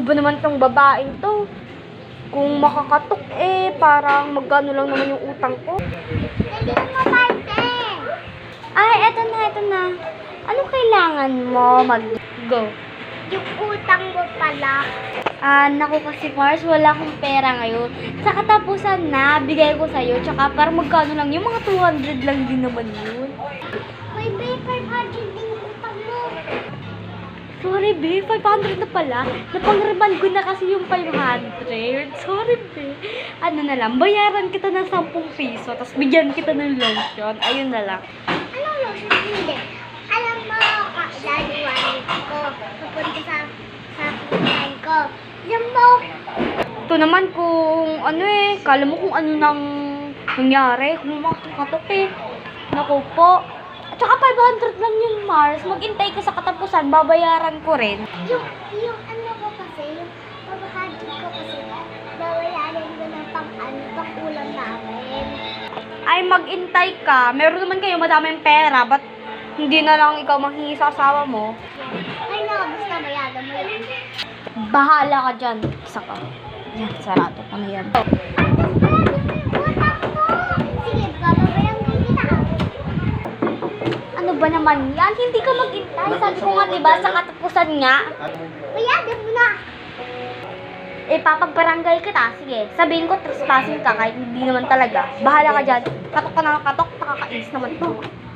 ba naman tong babaeng to? Kung makakatok eh, parang magkano lang naman yung utang ko. Ay, eto na, eto na. Ano kailangan mo mag-go? Yung utang mo pala. Ah, naku kasi Mars, wala akong pera ngayon. Sa katapusan na, bigay ko sa'yo. Tsaka parang magkano lang, yung mga 200 lang din naman yun. May paper budget din. Sorry, be. 500 na pala. Napangriban ko na kasi yung 500. Sorry, be. Ano na lang, bayaran kita ng 10 piso, tapos bigyan kita ng lotion. Ayun na lang. Anong lotion? Hindi. Alam mo, kakilaliwan ko. Pupunta sa sa pupuntahan ko. Alam mo, Ito naman kung ano eh, kala mo kung ano nang nangyari, kung makakatok eh. Naku po. At saka 500 lang yun, Mars. Maghintay ka sa katapusan, babayaran ko rin. yung, yung ano ko kasi, yung pabahagi ko kasi, babayaran ko ng pang ano, pang ulam namin. Ay, maghintay ka. Meron naman kayo madaming pera, ba't hindi na lang ikaw manghingi sa asawa mo? Ay, no, basta bayaran mo yun. Bahala ka dyan. Isa ka. Yan, sarado ko na yan. Utang ko! Sige, babayaran ko kita. Ano ba naman yan? Hindi ka maghintay. Sabi ko nga, diba, sa katapusan nga. Bayaran mo na. Eh, papagbarangay kita. Sige, sabihin ko, trespassing ka kahit hindi naman talaga. Bahala ka dyan. Katok ka na katok, nakakainis naman to.